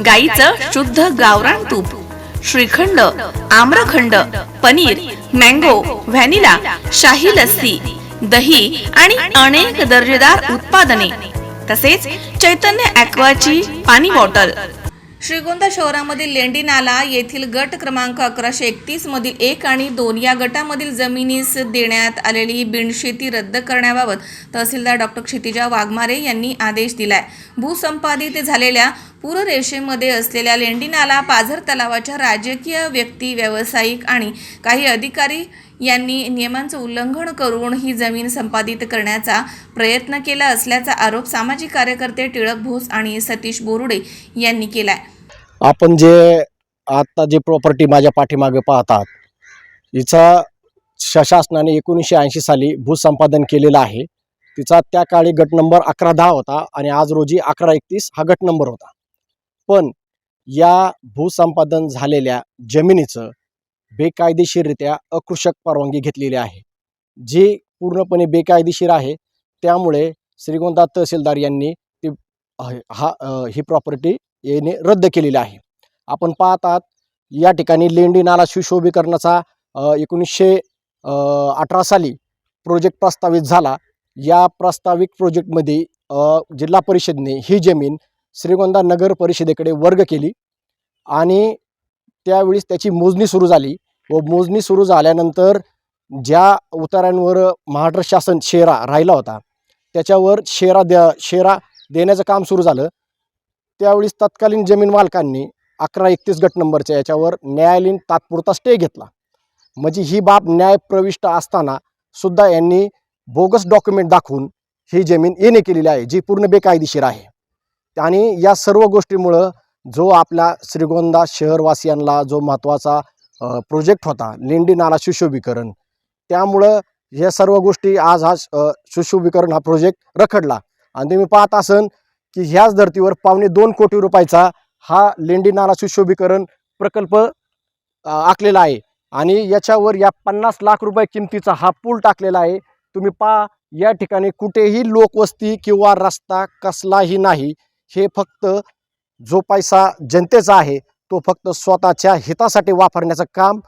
गाईचं शुद्ध गावरान तूप श्रीखंड आम्रखंड पनीर मँगो व्हॅनिला शाही लस्सी दही आणि अनेक दर्जेदार उत्पादने. तसेच चैतन्य ॲक्वाची पाणी बॉटल. श्रीगोंदा शहरामधील लेंडी नाला येथील गट क्रमांक अकराशे एकतीस मधील एक आणि दोन या गटामधील जमिनीस देण्यात आलेली बिनशेती रद्द करण्याबाबत तहसीलदार डॉक्टर क्षितिजा वाघमारे यांनी आदेश दिलाय. भूसंपादित झालेल्या पूररेषेमध्ये असलेल्या लेंडिनाला पाझर तलावाच्या राजकीय व्यक्ती व्यावसायिक आणि काही अधिकारी यांनी नियमांचं उल्लंघन करून ही जमीन संपादित करण्याचा प्रयत्न केला असल्याचा आरोप सामाजिक कार्यकर्ते टिळक भोस आणि सतीश बोरुडे यांनी केलाय. आपण जे आता जे प्रॉपर्टी माझ्या पाठीमागे पाहतात हिचा श- शासनाने एकोणीसशे ऐंशी साली भूसंपादन केलेलं आहे. तिचा त्या काळी गट नंबर अकरा दहा होता आणि आज रोजी अकरा एकतीस हा गट नंबर होता. पण या भूसंपादन झालेल्या जमिनीचं बेकायदेशीररित्या अकृषक परवानगी घेतलेली आहे. जी पूर्णपणे बेकायदेशीर आहे त्यामुळे श्रीगोंदा तहसीलदार यांनी ती हा ही प्रॉपर्टी येणे रद्द केलेली आहे. आपण पाहतात या ठिकाणी लेंडी नाला सुशोभीकरणाचा एकोणीसशे अठरा साली प्रोजेक्ट प्रस्तावित झाला. या प्रस्तावित प्रोजेक्टमध्ये जिल्हा परिषदने ही जमीन श्रीगोंदा नगर परिषदेकडे वर्ग केली. आणि त्यावेळीस त्याची मोजणी सुरू झाली. व मोजणी सुरू झाल्यानंतर ज्या उतारांवर महाराष्ट्र शासन शेरा राहिला होता त्याच्यावर शेरा द्या शेरा देण्याचं काम सुरू झालं. त्यावेळीस तत्कालीन जमीन मालकांनी अकरा एकतीस गट नंबरच्या याच्यावर न्यायालयीन तात्पुरता स्टे घेतला. म्हणजे ही बाब न्यायप्रविष्ट असताना सुद्धा यांनी बोगस डॉक्युमेंट दाखवून ही जमीन येणे केलेली आहे जी पूर्ण बेकायदेशीर आहे. आणि या सर्व गोष्टीमुळं जो आपल्या श्रीगोंदा शहरवासियांना जो महत्त्वाचा प्रोजेक्ट होता लेंडी नाला सुशोभीकरण त्यामुळं या सर्व गोष्टी आज हा सुशोभीकरण हा प्रोजेक्ट रखडला. आणि तुम्ही पाहत असन की ह्याच धर्तीवर पावणे दोन कोटी रुपयाचा हा लेंडी नाला सुशोभीकरण प्रकल्प आखलेला आहे. आणि याच्यावर या पन्नास लाख रुपये किमतीचा हा पूल टाकलेला आहे. तुम्ही पा या ठिकाणी कुठेही लोकवस्ती किंवा रस्ता कसलाही नाही. हे फक्त जो पैसा जनतेचा आहे तो फक्त स्वतःच्या हितासाठी वापरण्याचं काम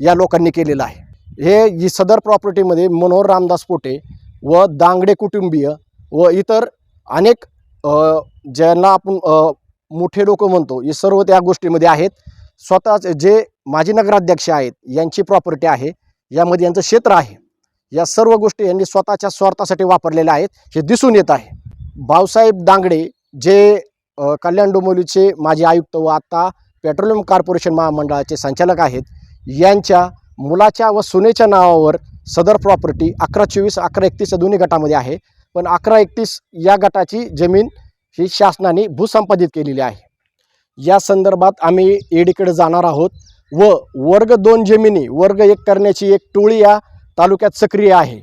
या लोकांनी केलेलं आहे. हे ही सदर प्रॉपर्टीमध्ये मनोहर रामदास पोटे व दांगडे कुटुंबीय व इतर अनेक ज्यांना आपण मोठे लोक म्हणतो हे सर्व त्या गोष्टीमध्ये आहेत. स्वतःच जे माजी नगराध्यक्ष आहेत यांची प्रॉपर्टी आहे यामध्ये यांचं क्षेत्र आहे. या सर्व गोष्टी यांनी स्वतःच्या स्वार्थासाठी वापरलेल्या आहेत हे दिसून येत आहे. भाऊसाहेब दांगडे जे कल्याण डोंबिवलीचे माजी आयुक्त व आता पेट्रोलियम कॉर्पोरेशन महामंडळाचे संचालक आहेत यांच्या मुलाच्या व सुनेच्या नावावर सदर प्रॉपर्टी अकरा चोवीस अकरा एकतीस या दोन्ही गटामध्ये आहे. पण अकरा एकतीस या गटाची जमीन ही शासनाने भूसंपादित केलेली आहे. या संदर्भात आम्ही ईडीकडे जाणार आहोत व वर्ग दोन जमिनी वर्ग एक करण्याची एक टोळी या तालुक्यात सक्रिय आहे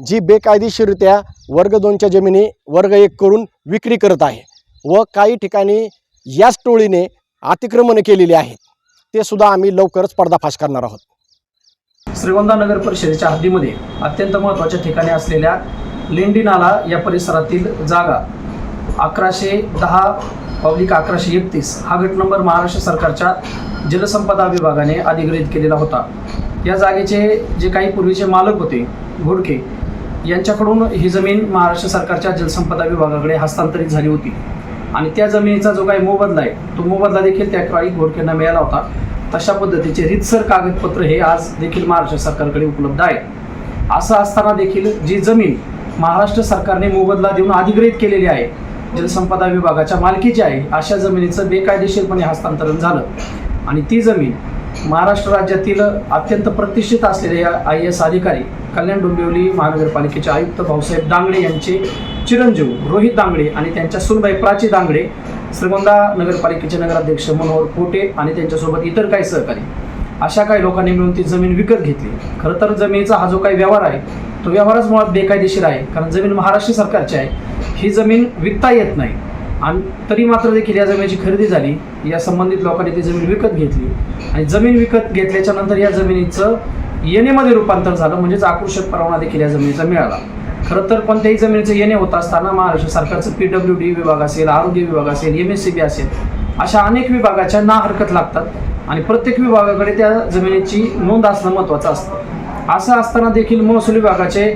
जी बेकायदेशीररित्या वर्ग दोनच्या जमिनी वर्ग एक करून विक्री करत आहे. व काही ठिकाणी याच टोळीने अतिक्रमण केलेली आहेत. ते सुद्धा आम्ही लवकरच पर्दाफाश करणार आहोत. श्रीगोंदा नगर परिषदेच्या हद्दीमध्ये अत्यंत महत्त्वाच्या ठिकाणी असलेल्या लेंडी नाला या परिसरातील जागा अकराशे दहा पब्लिक अकराशे एकतीस हा गट नंबर महाराष्ट्र सरकारच्या जलसंपदा विभागाने अधिग्रहित केलेला होता. या जागेचे जे काही पूर्वीचे मालक होते घोडके यांच्याकडून ही जमीन महाराष्ट्र सरकारच्या जलसंपदा विभागाकडे हस्तांतरित झाली होती. आणि त्या जमिनीचा जो काही मोबदला आहे तो मोबदला देखील त्या काळी घोडकेंना मिळाला होता. तशा पद्धतीचे रितसर कागदपत्र हे आज देखील महाराष्ट्र सरकारकडे उपलब्ध आहे असं असताना देखील जी जमीन महाराष्ट्र सरकारने मोबदला देऊन अधिग्रहित केलेली आहे जलसंपदा विभागाच्या मालकीची आहे अशा जमिनीचं बेकायदेशीरपणे हस्तांतरण झालं. आणि ती जमीन महाराष्ट्र राज्यातील अत्यंत प्रतिष्ठित असलेले आय एस अधिकारी कल्याण डोंबिवली महानगरपालिकेचे आयुक्त भाऊसाहेब दांगडे यांचे चिरंजीव रोहित दांगडे आणि त्यांच्या सुनबाई प्राची दांगडे श्रीगोंदा नगरपालिकेचे नगराध्यक्ष मनोहर पोटे आणि त्यांच्यासोबत इतर काही सहकारी. अशा काही लोकांनी मिळून ती जमीन विकत घेतली. खरं तर जमिनीचा हा जो काही व्यवहार आहे तो व्यवहारच मुळात बेकायदेशीर आहे कारण जमीन महाराष्ट्र सरकारची आहे. ही जमीन विकता येत नाही. आणि तरी मात्र देखील या जमिनीची खरेदी झाली. या संबंधित लोकांनी ती जमीन विकत घेतली. आणि जमीन विकत घेतल्याच्या नंतर या जमिनीचं येणेमध्ये रूपांतर झालं म्हणजेच आकर्षक परवाना देखील या जमिनीचा मिळाला. खरं तर कोणत्याही जमिनीचं येणे होत असताना महाराष्ट्र सरकारचं पी डब्ल्यू डी विभाग असेल आरोग्य विभाग असेल एम एस सी बी असेल अशा अनेक विभागाच्या ना हरकत लागतात आणि प्रत्येक विभागाकडे त्या जमिनीची नोंद असणं महत्त्वाचं असतं. असं असताना देखील महसूल विभागाचे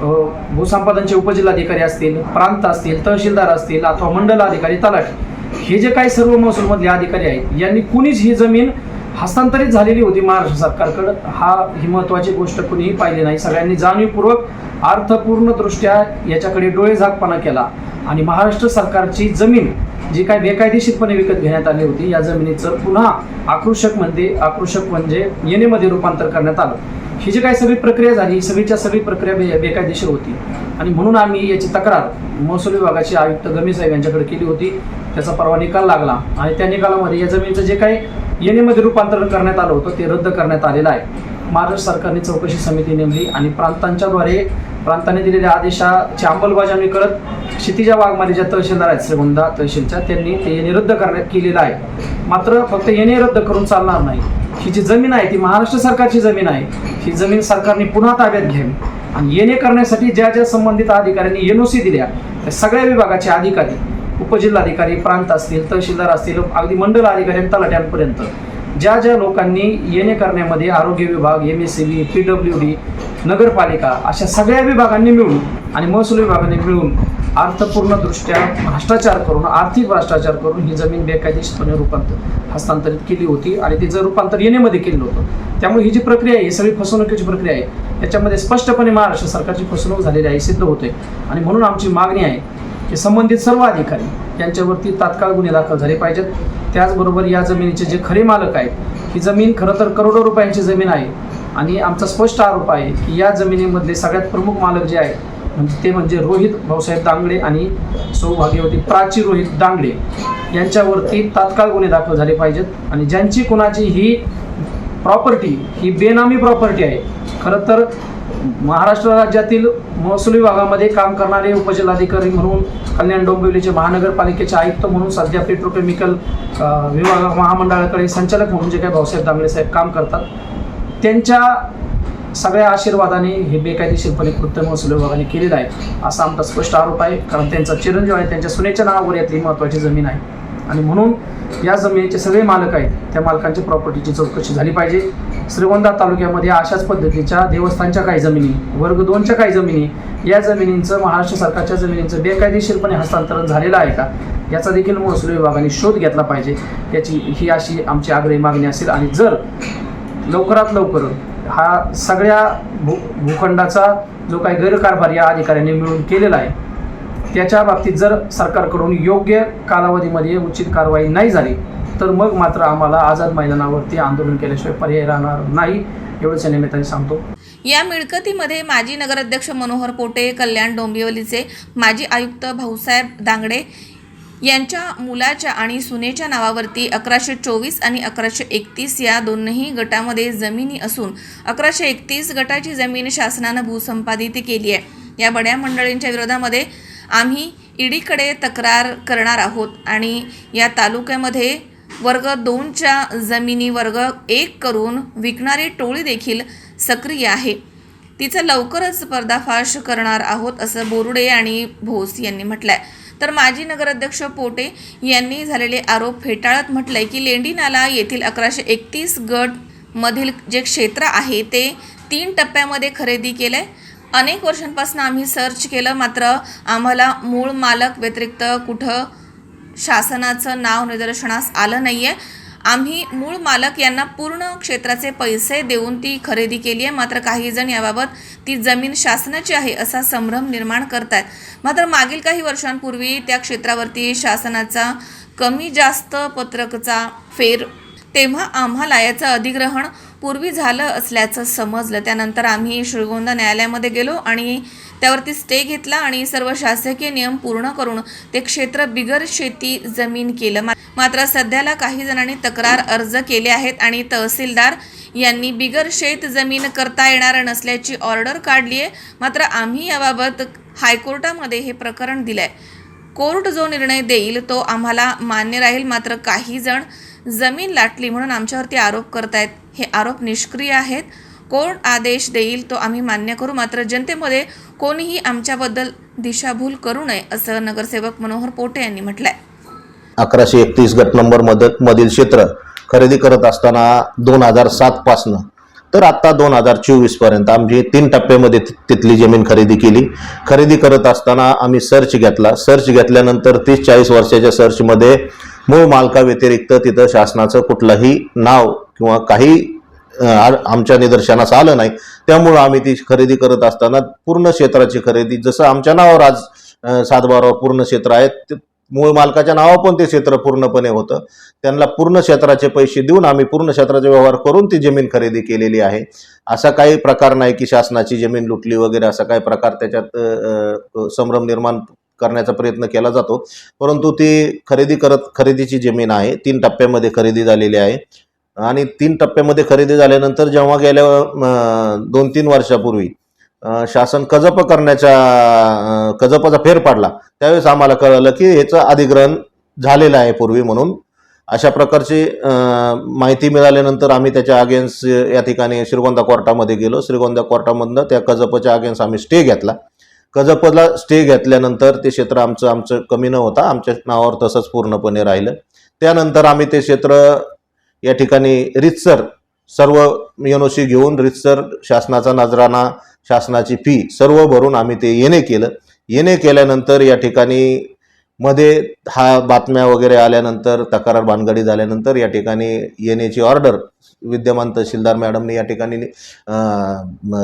भूसंपादनचे उपजिल्हाधिकारी असतील प्रांत असतील तहसीलदार असतील अथवा मंडल अधिकारी तलाठी हे जे काही सर्व महसूलमधले अधिकारी आहेत यांनी कुणीच ही जमीन हस्तांतरित झालेली होती महाराष्ट्र सरकारकडं. हा ही महत्त्वाची गोष्ट कुणीही पाहिली नाही. सगळ्यांनी जाणीवपूर्वक अर्थपूर्ण दृष्ट्या याच्याकडे डोळेझाकपणा केला. आणि महाराष्ट्र सरकारची जमीन जी काय बेकायदेशीरपणे विकत घेण्यात आली होती या जमिनीचं पुन्हा आकृषक म्हणजे आकृषक म्हणजे येणेमध्ये रूपांतर करण्यात आलं. ही जी काय सगळी प्रक्रिया झाली ही सगळीच्या सगळी प्रक्रिया बे बेकायदेशीर होती. आणि म्हणून आम्ही याची तक्रार महसूल विभागाचे आयुक्त गमी साहेब यांच्याकडे केली होती. त्याचा परवा निकाल लागला. आणि त्या निकालामध्ये या जमिनीचं जे काही येणेमध्ये रूपांतरण करण्यात आलं होतं ते रद्द करण्यात आलेलं आहे. महाराष्ट्र सरकारने चौकशी समिती नेमली आणि प्रांतांच्याद्वारे प्रांताने दिलेल्या आदेशाची अंमलबजावणी करत क्षितिजा वाघमारे ज्या तहसीलदार आहेत श्रीगोंदा तहसीलच्या त्यांनी ते येणे रद्द करण्यात केलेलं आहे. मात्र फक्त येणे रद्द करून चालणार नाही. ही जी जमीन आहे ती महाराष्ट्र सरकारची जमीन आहे. ही जमीन सरकारने पुन्हा ताब्यात घ्यावी आणि येणे करण्यासाठी ज्या ज्या संबंधित अधिकाऱ्यांनी एन ओ सी दिल्या त्या सगळ्या विभागाचे अधिकारी उपजिल्हाधिकारी प्रांत असतील तहसीलदार असतील अगदी मंडल अधिकारी आणि तलाट्यांपर्यंत ज्या ज्या लोकांनी येणे करण्यामध्ये आरोग्य विभाग M S C B P W D नगरपालिका अशा सगळ्या विभागांनी मिळून आणि महसूल विभागाने मिळून अर्थपूर्णदृष्ट्या भ्रष्टाचार करून आर्थिक भ्रष्टाचार करून ही जमीन बेकायदेशीरपणे रूपांतर हस्तांतरित केली होती आणि तिचं रूपांतर येणेमध्ये केलं होतं. त्यामुळे ही जी प्रक्रिया आहे ही सगळी फसवणुकीची प्रक्रिया आहे याच्यामध्ये स्पष्टपणे महाराष्ट्र सरकारची फसवणूक झालेली आहे सिद्ध होते आणि म्हणून आमची मागणी आहे की संबंधित सर्व अधिकारी यांच्यावरती तात्काळ गुन्हे दाखल झाले पाहिजेत. त्याचबरोबर या जमिनीचे जे खरे मालक आहेत ही जमीन खरं तर करोडो रुपयांची जमीन आहे. आणि आमचा स्पष्ट आरोप आहे की या जमिनीमधले सगळ्यात प्रमुख मालक जे आहेत म्हणजे ते म्हणजे रोहित भाऊसाहेब दांगडे आणि सौभाग्यवती प्राची रोहित दांगडे यांच्यावरती तात्काळ गुन्हे दाखल झाले पाहिजेत. आणि ज्यांची कोणाची ही प्रॉपर्टी ही बेनामी प्रॉपर्टी आहे खरं तर महाराष्ट्र राज्यातील महसूल विभागामध्ये काम करणारे उपजिल्हाधिकारी म्हणून कल्याण डोंबिवलीचे महानगरपालिकेचे आयुक्त म्हणून सध्या पेट्रोकेमिकल विभाग महामंडळाकडे संचालक म्हणून जे काही भाऊसाहेब दांगडे साहेब काम करतात त्यांच्या सगळ्या आशीर्वादाने हे बेकायदेशीरपणे कृत्य महसूल विभागाने केलेलं आहे असा आमचा स्पष्ट आरोप आहे. कारण त्यांचा चिरंजीव आहे त्यांच्या सुनेच्या नावावर यातली महत्त्वाची जमीन आहे. आणि म्हणून या जमिनीचे सगळे मालक आहेत त्या मालकांची प्रॉपर्टीची चौकशी झाली पाहिजे. श्रीगोंदा तालुक्यामध्ये अशाच पद्धतीच्या देवस्थानच्या काही जमिनी वर्ग दोनच्या काही जमिनी या जमिनींचं महाराष्ट्र सरकारच्या जमिनींचं बेकायदेशीरपणे हस्तांतरण झालेलं आहे का? याचा देखील महसूल विभागाने शोध घेतला पाहिजे. याची ही अशी आमची आग्रही मागणी असेल आणि जर लवकरात लवकर हा सगळ्या भू भूखंडाचा जो काही गैरकारभार या अधिकाऱ्यांनी मिळून केलेला आहे त्याच्या बाबतीत जर सरकारकडून योग्य कालावधीमध्ये उचित कारवाई नाही झाली तर मग मात्र आम्हाला आझाद मैदानावरती आंदोलन केल्याशिवाय पर्याय राहणार नाही एवढंच या निमित्ताने सांगतो. या मिळकतीमध्ये माजी नगराध्यक्ष मनोहर पोटे कल्याण डोंबिवलीचे माजी आयुक्त भाऊसाहेब दांगडे यांच्या मुलाच्या आणि सुनेच्या नावावरती अकराशे चोवीस आणि अकराशे एकतीस या दोनही गटामध्ये जमिनी असून अकराशे एकतीस गटाची जमीन शासनानं भूसंपादित केली आहे. या बड्या मंडळींच्या विरोधामध्ये आम्ही ईडीकडे तक्रार करणार आहोत आणि या तालुक्यामध्ये वर्ग दोनच्या जमिनी वर्ग एक करून विकणारी टोळी देखील सक्रिय आहे. तिचा लवकरच पर्दाफाश करणार आहोत असं बोरुडे आणि भोस यांनी म्हटलंय. तर माजी नगराध्यक्ष पोटे यांनी झालेले आरोप फेटाळत म्हटलंय की लेंडी नाला येथील अकराशे एकतीस गट मधील जे क्षेत्र आहे ते तीन टप्प्यामध्ये खरेदी केलंय. अनेक वर्षांपासून आम्ही सर्च केलं मात्र आम्हाला मूळ मालक व्यतिरिक्त कुठं शासनाचं नाव निदर्शनास आलं नाही आहे आम्ही मूळ मालक यांना पूर्ण क्षेत्राचे पैसे देऊन ती खरेदी केली आहे. मात्र काही जण याबाबत ती जमीन शासनाची आहे असा संभ्रम निर्माण करतायत. मात्र मागील काही वर्षांपूर्वी त्या क्षेत्रावरती शासनाचा कमी जास्त पत्रकचा फेर तेव्हा आम्हाला याचं अधिग्रहण पूर्वी झालं असल्याचं समजलं. त्यानंतर आम्ही श्रीगोंदा न्यायालयामध्ये गेलो आणि त्यावरती स्टे घेतला आणि सर्व शासकीय नियम पूर्ण करून ते क्षेत्र बिगर शेती जमीन केलं. मात्र सध्याला काही जणांनी तक्रार अर्ज केले आहेत आणि तहसीलदार यांनी बिगर शेत जमीन करता येणार नसल्याची ऑर्डर काढली आहे. मात्र आम्ही याबाबत हायकोर्टामध्ये हे प्रकरण दिलंय. कोर्ट जो निर्णय देईल तो आम्हाला मान्य राहील. मात्र काही जण जमीन लाटली म्हणून आमच्यावरती आरोप करतायत. हे आरोप निष्क्रिय आहेत. कोर्ट आदेश देईल तो आम्ही मान्य करू. मात्र जनतेमध्ये कोणीही आमच्याबद्दल दिशाभूल करू नये असं नगरसेवक मनोहर पोटे यांनी म्हटलंय. अकराशे एकतीस गट नंबर मदत मधील क्षेत्र खरेदी करत असताना दोन हजार सात पासनं. तर आत्ता दोन हजार चोवीसपर्यंत आमची तीन टप्प्यामध्ये तिथली जमीन खरेदी केली. खरेदी करत असताना आम्ही सर्च घेतला. सर्च घेतल्यानंतर तीस चाळीस वर्षाच्या सर्चमध्ये मूळ मालका व्यतिरिक्त तिथं शासनाचं कुठलंही नाव किंवा काही आमच्या निदर्शनास आलं नाही त्यामुळं आम्ही ती खरेदी करत असताना पूर्ण क्षेत्राची खरेदी जसं आमच्या नावावर आज सातबारावर पूर्ण क्षेत्र आहे ते मूळ मालकाच्या नावावर पण ते क्षेत्र पूर्णपणे होतं. त्यांना पूर्ण क्षेत्राचे पैसे देऊन आम्ही पूर्ण क्षेत्राचे व्यवहार करून ती जमीन खरेदी केलेली आहे. असा काही प्रकार नाही की शासनाची जमीन लुटली वगैरे असा काही प्रकार त्याच्यात संभ्रम निर्माण करण्याचा प्रयत्न केला जातो. परंतु ती खरेदी करत खरेदीची जमीन आहे तीन टप्प्यामध्ये खरेदी झालेली आहे. आणि तीन टप्प्यामध्ये खरेदी झाल्यानंतर जेव्हा गेल्या दोन तीन वर्षापूर्वी शासन कजप करण्याच्या कजपाचा फेर पाडला त्यावेळेस आम्हाला कळलं की ह्याचं अधिग्रहण झालेलं आहे पूर्वी म्हणून. अशा प्रकारची माहिती मिळाल्यानंतर आम्ही त्याच्या अगेन्स्ट या ठिकाणी श्रीगोंदा कोर्टामध्ये गेलो. श्रीगोंदा कोर्टामधनं त्या कजपच्या अगेन्स्ट आम्ही स्टे घेतला. कजपला स्टे घेतल्यानंतर ते क्षेत्र आमचं आमचं कमी न होता आमच्या नावावर तसंच पूर्णपणे राहिलं. त्यानंतर आम्ही ते क्षेत्र या ठिकाणी रितसर सर्व एनओसी घेऊन रितसर शासनाचा नजराना शासनाची फी सर्व भरून आम्ही ते येणे केलं. येणे केल्यानंतर या ठिकाणी मध्ये हा बातम्या वगैरे आल्यानंतर तक्रार बांधगडी झाल्यानंतर या ठिकाणी येण्याची ऑर्डर विद्यमान तहसीलदार मॅडमने या ठिकाणी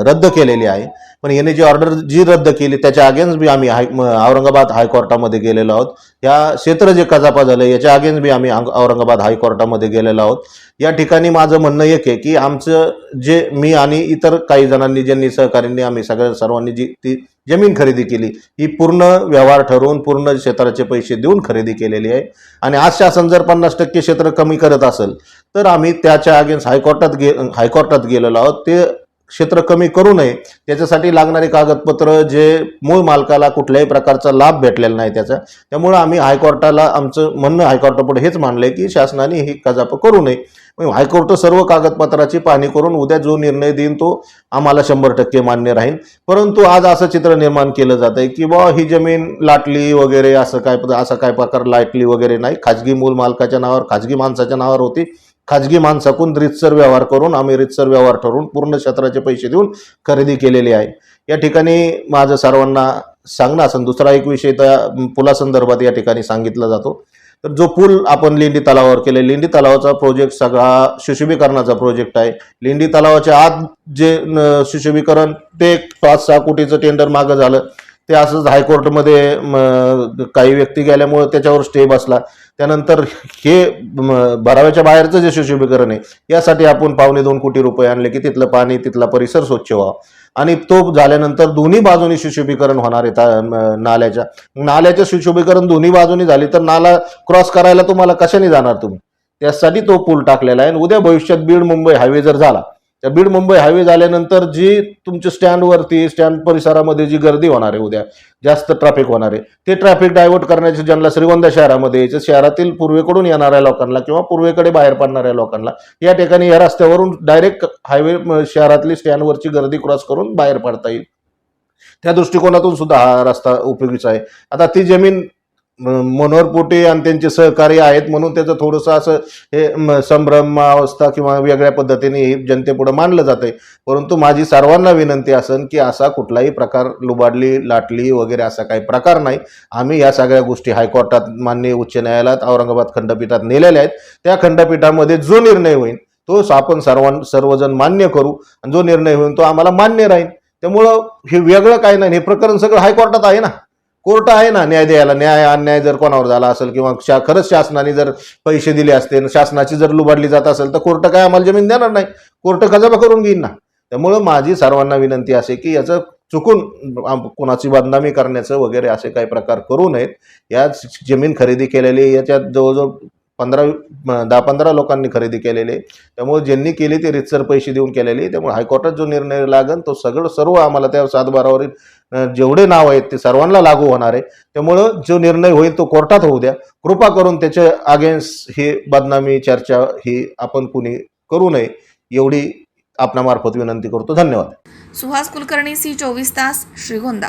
रद्द केलेली आहे. पण येण्याची ऑर्डर जी रद्द केली त्याच्या अगेन्स्ट बी आम्ही हाय औरंगाबाद हायकोर्टामध्ये गेलेलो आहोत. या क्षेत्र जे कजापा झालं याच्या अगेन्स्ट बी आम्ही औरंगाबाद हायकोर्टामध्ये गेलेलो आहोत. या ठिकाणी माझं म्हणणं एक आहे की आमचं जे मी आणि इतर काही जणांनी ज्यांनी सहकार्यांनी आम्ही सगळ्या सर्वांनी जी ती जमीन खरेदी केली. ही पूर्ण व्यवहार ठरवून पूर्ण क्षेत्राचे पैसे देऊन खरेदी केलेली आहे. आणि आज शासन जर पन्नास टक्के क्षेत्र कमी करत असेल तर आम्ही त्याच्या अगेन्स्ट हायकोर्टात गे हायकोर्टात गेलेलो आहोत. ते क्षेत्र कमी करू नये. त्याच्यासाठी लागणारे कागदपत्र जे मूळ मालकाला कुठल्याही प्रकारचा लाभ भेटलेला नाही त्याचा. त्यामुळं आम्ही हायकोर्टाला आमचं म्हणणं हायकोर्टापुढे हेच मानलंय की शासनाने ही कजाप करू नये. मग हायकोर्ट सर्व कागदपत्राची पाहणी करून उद्या जो निर्णय देईन तो आम्हाला शंभर टक्के मान्य राहील. परंतु आज असं चित्र निर्माण केलं जात आहे की बा ही जमीन लाटली वगैरे असं काय असं काय प्रकार लाटली वगैरे नाही. खाजगी मूल मालकाच्या नावावर खाजगी माणसाच्या नावावर होती. खाजगी माणसाकून रितसर व्यवहार करून आम्ही रितसर व्यवहार ठरवून पूर्ण क्षेत्राचे पैसे देऊन खरेदी केलेली आहे. या ठिकाणी माझं सर्वांना सांगणं असं दुसरा एक विषय त्या पुलासंदर्भात या ठिकाणी सांगितला जातो. तर जो पूल आपण लेंडी तलावावर केले लेंडी तलावाचा प्रोजेक्ट सगळा सुशोभीकरणाचा प्रोजेक्ट आहे. लेंडी तलावाच्या आत जे न, सुशोभीकरण ते पाच सहा कोटीचं टेंडर मागं झालं. ते असंच हायकोर्टमध्ये काही व्यक्ती गेल्यामुळे त्याच्यावर स्टे बसला. त्यानंतर हे भराव्याच्या बाहेरचं जे सुशोभीकरण आहे यासाठी आपण पावणे दोन कोटी रुपये आणले की तिथलं पाणी तिथला परिसर स्वच्छ व्हावा. आणि तो झाल्यानंतर दोन्ही बाजूनी सुशोभीकरण होणार आहे ता- नाल्याच्या. नाल्याचं सुशोभीकरण दोन्ही बाजूनी झाली तर नाला क्रॉस करायला तुम्हाला कशाने जाणार तुम्ही? त्यासाठी तो पूल टाकलेला आहे. आणि उद्या भविष्यात बीड मुंबई हायवे जर झाला त्या बीड मुंबई हायवे झाल्यानंतर जी तुमच्या स्टँडवरती स्टँड परिसरामध्ये जी गर्दी होणार आहे उद्या जास्त ट्रॅफिक होणार आहे ते ट्रॅफिक डायव्हर्ट करण्याचे ज्यांना श्रीगोंदा शहरामध्ये यायचं शहरातील पूर्वेकडून येणाऱ्या लोकांना किंवा पूर्वेकडे बाहेर पडणाऱ्या लोकांना या ठिकाणी या रस्त्यावरून डायरेक्ट हायवे शहरातली स्टँडवरची गर्दी क्रॉस करून बाहेर पडता येईल. त्या दृष्टिकोनातून सुद्धा हा रस्ता उपयोगीचा आहे. आता ती जमीन मनोहर पोटे आणि त्यांचे सहकारी आहेत म्हणून त्याचं थोडंसं असं हे संभ्रमावस्था संभ्रम अवस्था किंवा वेगळ्या पद्धतीने हे मानलं जातं आहे परंतु माझी सर्वांना विनंती असेल की असा कुठलाही प्रकार लुबाडली लाटली वगैरे असा काही प्रकार नाही. आम्ही या सगळ्या गोष्टी हायकोर्टात मान्य उच्च न्यायालयात औरंगाबाद खंडपीठात नेलेल्या आहेत. त्या खंडपीठामध्ये जो निर्णय होईल तो आपण सर्वां सर्वजण मान्य करू आणि जो निर्णय होईल तो आम्हाला मान्य राहील त्यामुळं हे वेगळं काय नाही. हे प्रकरण सगळं हायकोर्टात आहे ना? कोर्ट आहे ना न्याय द्यायला? न्याय अन्याय जर कोणावर झाला असेल किंवा शा खरंच शासनाने जर पैसे दिले असते शासनाची जर लुबाडली जात असेल तर कोर्ट काय आम्हाला जमीन देणार नाही. कोर्ट गजाबा करून घेईन ना. त्यामुळं माझी सर्वांना विनंती असे की याचं चुकून आम- कोणाची बदनामी करण्याचं वगैरे असे काही प्रकार करू नयेत. या जमीन खरेदी केलेली याच्यात जवळजवळ पंधरा दहा पंधरा लोकांनी खरेदी केलेले. आहे त्यामुळे ज्यांनी केली ते रितसर पैसे देऊन केलेली. आहे. त्यामुळे हायकोर्टात जो निर्णय लागेल तो सगळं सर्व आम्हाला त्या सातबारावरील जेवढे नाव आहेत ते सर्वांना लागू होणार आहे. त्यामुळं जो निर्णय होईल तो कोर्टात होऊ द्या. कृपा करून त्याच्या अगेन्स्ट ही बदनामी चर्चा ही आपण कुणी करू नये एवढी आपणामार्फत विनंती करतो. धन्यवाद. सुहास कुलकर्णी सी चोवीस तास श्रीगोंदा.